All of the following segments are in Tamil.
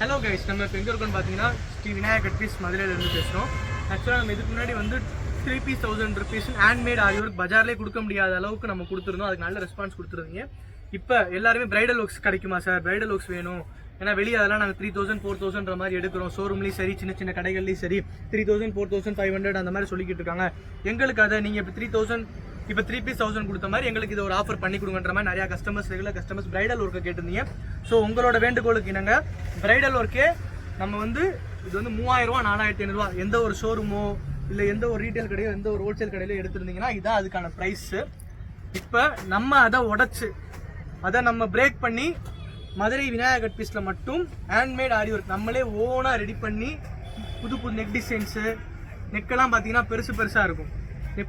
ஹலோ கைஸ் நம்ம இப்போ எங்கே இருக்கோம்னு பார்த்தீங்கன்னா ஸ்ரீ விநாயகர் பீஸ் மதுரையிலேருந்து பேசுகிறோம் ஆக்சுவலாக நம்ம இதுக்கு முன்னாடி வந்து three piece thousand rupees handmade aari work பஜார்லேயே கொடுக்க முடியாத அளவுக்கு நம்ம கொடுத்துருந்தோம். அதுக்கு நல்ல ரெஸ்பான்ஸ் கொடுத்துருந்தீங்க. இப்போ எல்லாருமே பிரைடல் ஒர்க்ஸ் கிடைக்குமா சார் பிரைடல் ஒர்க்ஸ் வேணும். ஏன்னா வெளியே அதெல்லாம் நாங்கள் த்ரீ தௌசண்ட் ஃபோர் தௌசண்ட்ற மாதிரி எடுக்கிறோம். ஷோரூம்லேயும் சரி சின்ன சின்ன கடைகள்லையும் சரி. Three thousand four thousand five hundred அந்த மாதிரி சொல்லிக்கிட்டு இருக்காங்க. எங்களுக்கு அதை நீங்கள் இப்போ த்ரீ தௌசண்ட் இப்போ த்ரீ பீஸ் தௌசண்ட் கொடுத்த மாதிரி எங்களுக்கு இது ஒரு ஆஃபர் பண்ணி கொடுங்கன்ற மாதிரி நிறையா கஸ்டமர்ஸ் ரெகுலர் கஸ்டமர்ஸ் பிரைடல் ஒர்க்கை கேட்டிருந்தீங்க. ஸோ உங்களோட வேண்டுகோளுக்கு இணங்க பிரைடல் ஒர்க்கே நம்ம வந்து இது வந்து மூவாயிரம் ரூபா நாலாயிரத்தி ஐநூறுரூவா எந்த ஒரு ஷோரூமோ இல்லை எந்த ஒரு ரீட்டைல் கடையோ எந்த ஒரு ஹோல்சேல் கடையிலோ எடுத்திருந்தீங்கன்னா இதான் அதுக்கான ப்ரைஸு இப்போ நம்ம அதை உடச்சி அதை நம்ம பிரேக் பண்ணி மதுரை விநாயகர் பீஸில் மட்டும் ஹேண்ட்மேட் ஆரி ஒர்க் நம்மளே ஓனாக ரெடி பண்ணி புது புது நெக் டிசைன்ஸு நெக்கெல்லாம் பார்த்தீங்கன்னா பெருசு பெருசாக இருக்கும்.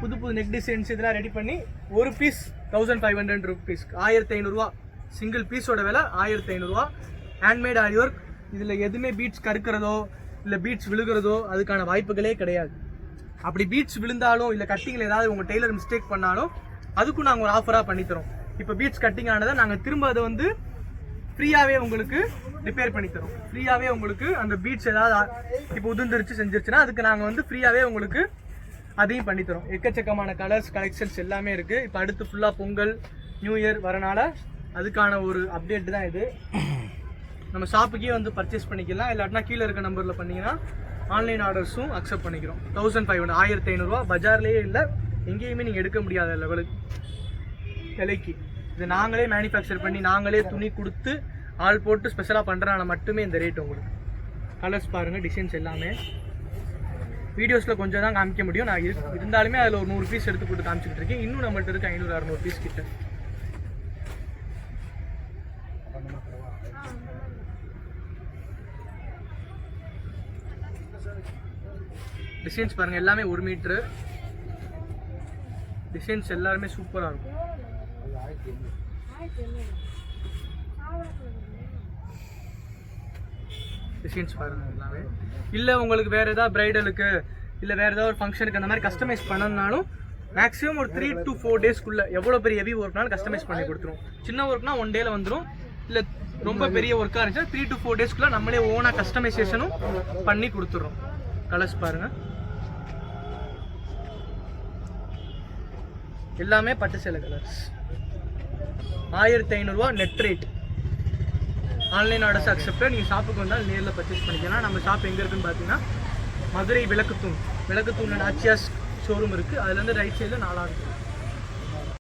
புது புது நெக் டிசைன்ஸ் இதெல்லாம் ரெடி பண்ணி ஒரு piece thousand five hundred rupees ஆயிரத்தி ஐநூறுரூவா சிங்கிள் பீஸோட விலை ஆயிரத்தி ஐநூறுரூவா ஹேண்ட்மேட் ஆரி ஒர்க் இதில் எதுவுமே பீட்ஸ் கருக்கிறதோ இல்லை பீட்ஸ் விழுகிறதோ அதுக்கான வாய்ப்புகளே கிடையாது. அப்படி பீட்ஸ் விழுந்தாலும் இல்லை கட்டிங்கில் ஏதாவது உங்கள் டெய்லர் மிஸ்டேக் பண்ணாலும் அதுக்கும் நாங்கள் ஒரு ஆஃபராக பண்ணித்தரோம். இப்போ பீட்ஸ் கட்டிங் ஆனதை நாங்கள் திரும்ப அதை வந்து ஃப்ரீயாகவே உங்களுக்கு ரிப்பேர் பண்ணி தரோம் ஃப்ரீயாகவே உங்களுக்கு அந்த பீட்ஸ் ஏதாவது இப்போ உதிர்ந்துருச்சு செஞ்சிருச்சுன்னா அதுக்கு நாங்கள் வந்து ஃப்ரீயாகவே உங்களுக்கு அதையும் பண்ணித்தரோம் எக்கச்சக்கமான கலர்ஸ் கலெக்ஷன்ஸ் எல்லாமே இருக்குது இப்போ அடுத்து ஃபுல்லாக பொங்கல் நியூ இயர் வரனால அதுக்கான ஒரு அப்டேட் தான் இது. நம்ம ஷாப்புக்கே வந்து பர்ச்சேஸ் பண்ணிக்கலாம். இல்லாட்டினா கீழே இருக்க நம்பரில் பண்ணீங்கன்னா ஆன்லைன் ஆர்டர்ஸும் அக்செப்ட் பண்ணிக்கிறோம். தௌசண்ட் ஃபைவ் ஹண்ட்ரட் ஆயிரத்தி ஐநூறுரூவா பஜார்லேயே இல்லை எங்கேயுமே நீங்கள் எடுக்க முடியாத லெவலுக்கு விலைக்கு. இது நாங்களே மேனுஃபேக்சர் பண்ணி நாங்களே துணி கொடுத்து ஆள் போட்டு ஸ்பெஷலாக பண்ணுறனால மட்டுமே இந்த ரேட் உங்களுக்கு. கலர்ஸ் பாருங்கள் டிசைன்ஸ் எல்லாமே. வீடியோஸில் கொஞ்சம் தான் காமிக்க முடியும். நான் இரு- இருந்தாலுமே அதில் ஒரு நூறு பீஸ் எடுத்து போட்டு காமிச்சிக்கிட்டு இருக்கேன். இன்னும் நம்மள்ட்ட இருக்கு ஐநூறு அறநூறு பீஸ் கிட்ட. டிசைன்ஸ் பாருங்கள் எல்லாமே ஒரு மீட்ரு டிசைன்ஸ் எல்லாருமே சூப்பராக இருக்கும். டிசைன்ஸ் பாருங்க எல்லாமே. இல்லை உங்களுக்கு வேறு ஏதாவது ப்ரைடலுக்கு இல்லை வேறு ஏதாவது ஒரு ஃபங்க்ஷனுக்கு அந்த மாதிரி கஸ்டமைஸ் பண்ணணும்னாலும் மேக்ஸிமம் ஒரு த்ரீ டு ஃபோர் டேஸ்க்குள்ளே எவ்வளோ பெரிய ஹெவி ஒர்க்னாலும் கஸ்டமைஸ் பண்ணி கொடுத்துரும். சின்ன ஒர்க்னா ஒன் டேல வந்துடும் இல்லை ரொம்ப பெரிய ஒர்க்காக இருந்துச்சுன்னா த்ரீ டு ஃபோர் டேஸ்க்குள்ளே நம்மளே ஓனாக கஸ்டமைசேஷனும் பண்ணி கொடுத்துட்றோம் கலர்ஸ் பாருங்கள் எல்லாமே பட்டு சேலை கலர்ஸ் ஆயிரத்தி ஐநூறுரூவா net rate online orders accepted நீங்கள் ஷாப்புக்கு வந்தால் நேரில் பர்ச்சேஸ் பண்ணிக்கலாம். நம்ம ஷாப் எங்கே இருக்குன்னு பார்த்தீங்கன்னா மதுரை விளக்குத்தூண் விளக்குத்தூண் நாச்சியாஸ் ஷோரூம் இருக்குது அதுலேருந்து ரைட் சைடில் நாலாவது